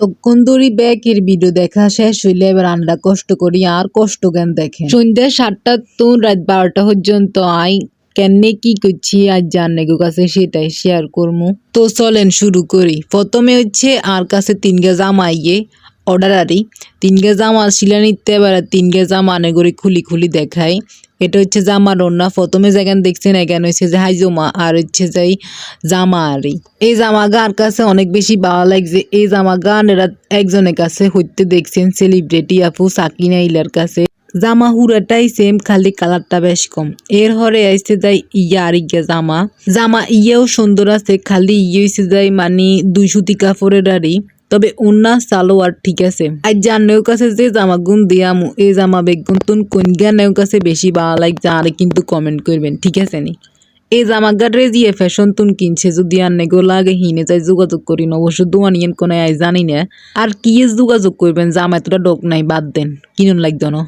এতক্ষণ ধরে ব্যাকের ভিডিও দেখা শেষ হইলে এবার আমরা কষ্ট করি আর কষ্ট জ্ঞান দেখে সন্ধ্যা সাতটা তো রাত বারোটা পর্যন্ত। আই কেনে কি করছি আর জানে গো কাছে সেটাই শেয়ার করব তো চলেন শুরু করি। প্রথমে হচ্ছে আর কাছে তিন গাছ জামা ইয়ে অর্ডার আরি তিন গে জামা শিলা নিতে এবার তিন গে জামা আনে করে খুলি খুলি দেখাই। এটা হচ্ছে জামা ওড়না প্রথমে যেখানে দেখছেন এখানে হচ্ছে যে হাইজমা আর হচ্ছে যাই জামা আরি এই জামা গার কাছে অনেক বেশি ভালো লাগছে। এই জামা গান এরা একজনের কাছে হইতে দেখছেন সেলিব্রিটি আপু সাকিনা ইলার কাছে। জামা হুরাটাই সেম খালি কালারটা বেশ কম। এর হরে আইসে যাই ইয়া আর ইয়া জামা। জামা ইয়েও সুন্দর আছে, খালি ইয়ে হইছে যাই মানে দুই সুতি কাপড়ের আরই তবে উন্না সালোয়ার, ঠিক আছে? আর জানেও কাছে যে জামা গুন দিয়ামু এই জামা বেগুন তুন কোন নেও কাছে বেশি ভালো লাগছে, আরে কিন্তু কমেন্ট করবেন ঠিক আছে নি? এই জামা জামাগারে জিয়ে ফ্যাশন তুন কিনছে, যদি আনে গো লাগে, হিনে যাই যোগাযোগ করি না অবশ্য দোয়ান ইয়েন কোনো আই জানি না। আর কি যোগাযোগ করবেন জামা এতটা ডক নাই, বাদ দেন, কিনুন লাগতো না।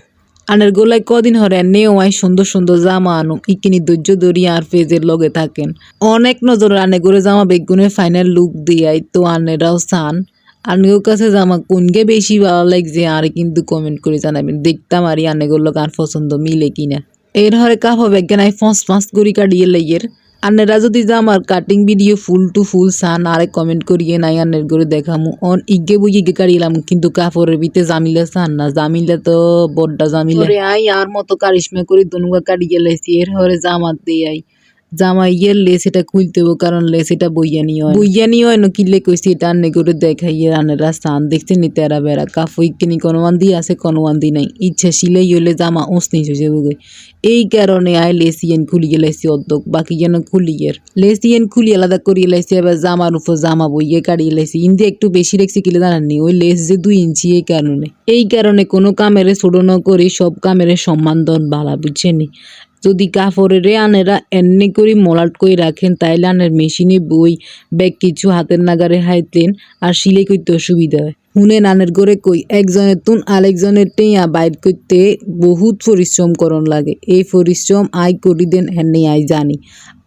আনের গোলায় কদিন হরে নেও আয় সুন্দর সুন্দর জামা আনো, ইকিনি ধৈর্য ধরি আর ফেজের লগে থাকেন। অনেক নজর আনে করে জামা বেগুনের ফাইনাল লুক দিয়াই তো আনেরাও সান আনেও কাছে জামা কোনকে বেশি ভালো লাগছে, আর কিন্তু কমেন্ট করে জানাবেন। দেখতাম আর আনেগুলো কার পছন্দ মিলে কিনা। এর হরে কাপ বেজ্ঞান আই ফস ফাঁস করি কাটিয়ে লাইয়ের। আনেরা যদি জামার cutting video full to full সান আরে কমেন্ট করিয়ে নাই আনের করে দেখামু। অন ইগে বুই ইগে কাড়িলাম কিন্তু কাপড়ের ভিতরে জামিলা সান না। জামিলা তো বড্ডা জামিলা। আই, আর মতো কারিশমা করি দনুগা কাটিয়ে লাইছি, এর হরে জামাত দিয়ে আই। জামা ইয়ের লেস এটা খুলতে হব কারণ লেস এটা বইয়ানি হয়। বইয়ানি হয় না কিলে কইছি এটা আন্নে করে দেখাইয়ে রানেরা স্থান দেখছে নি তেরা বেড়া। কাফই কিনি কোনোয়ান দি আছে কোনোয়ান দি নাই। ইচ্ছা সিলাই হইলে জামা উঁচনি হয়ে যাবে এই কারণে আই লেসিয়েন খুলিয়ে লাইছি অর্ধক, বাকি যেন খুলিয়ের। লেসিয়েন খুলি আলাদা করিয়ে লাইছি এবার জামার উপর জামা বইয়ে কাটিয়ে লাইছি। ইন্দি একটু বেশি রেখছি কিলে জানাননি ওই লেস যে দুই ইঞ্চি, এই কারণে। এই কারণে কোনো কামেরে ছোট ন করি সব কামেরে সম্মান দন ভালা বুঝছেনি যদি কাপড়ের আনেরা এমনি করে মলাট করে রাখেন, তাইলে আনের মেশিনে বই, ব্যাগ কিছু হাতের নাগারে হাইতেন আর সিলাই করতে অসুবিধা হয়। হুনে নানের ঘরে কই, একজনের তুন আরেকজনের টেয়া বাইর করতে বহুত পরিশ্রম করন লাগে। এই পরিশ্রম আই করি দেন হেন আই জানি।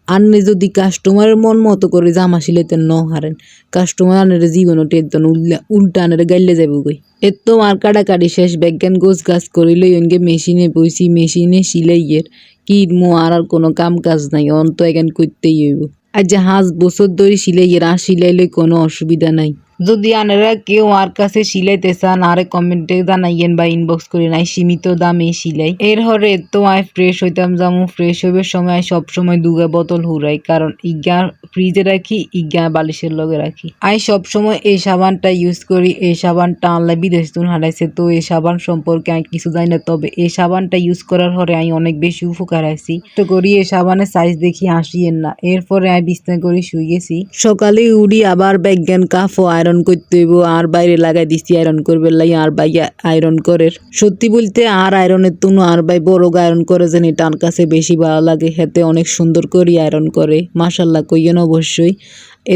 আনলে যদি কাস্টমারের মন মতো করে জামা সিলাইতে ন হারেন কাস্টমার আনের জীবনও টেতন উল্লা উল্টা আনের গাইলে যাবে গই এর তো মার কাটাকাটি শেষ বিজ্ঞান গোছ গাছ করিলে ইনকে মেশিনে বইছি, মেশিনে সিলাইয়ের। কি মো আর আর কোনো কাম কাজ নাই, অন্ত এখান করতেই হইব। আর যে হাঁস বছর ধরে সিলাইয়ের, আর সিলাইলে কোনো অসুবিধা নাই। যদি আনারা কেউ আর কাছে সিলাইতে চান, আরে কমেন্টে জানাইয়েন বা ইনবক্স করে নাই সীমিত দামে সিলাই এর হরে তো আয় ফ্রেশ হইতাম, জামু ফ্রেশ হইবে সময় সব সময় দুগা বোতল হুরাই, কারণ ইগা ফ্রিজে রাখি, ইগা বালিশের লগে রাখি। আই সব সময় এই সাবানটা ইউজ করি, এই সাবানটা আনলে বিদেশ তুন হারাইছে, তো এই সাবান সম্পর্কে আমি কিছু জানি না, তবে এই সাবানটা ইউজ করার পরে আমি অনেক বেশি উপকার আছি তো করি এই সাবানের সাইজ দেখি হাসিয়েন না, এরপরে আমি বিছনা করে শুয়ে গেছি। সকালে উড়ি আবার বিজ্ঞান কাফ ও আয়রন করতে হইব, আর বাইরে লাগাই দিছি আয়রন করবে লাই আর ভাই আয়রন করে। সত্যি বলতে আর আয়রনের তুনো আর ভাই বড় আয়রন করে যেন টান কাছে বেশি ভালো লাগে, হেতে অনেক সুন্দর করে আয়রন করে। মাসাল্লাহ কইয়েন অবশ্যই।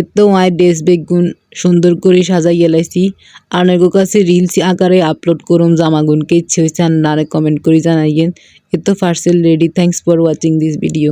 এতো আয় ড্রেস বেগুন সুন্দর করে সাজাইয়া লাইছি। আনের কাছে রিলস আকারে আপলোড করুম জামাগুনকে। ইচ্ছে হয়েছে আর নারে কমেন্ট করে জানাইয়েন। এত parcel ready thanks for watching this video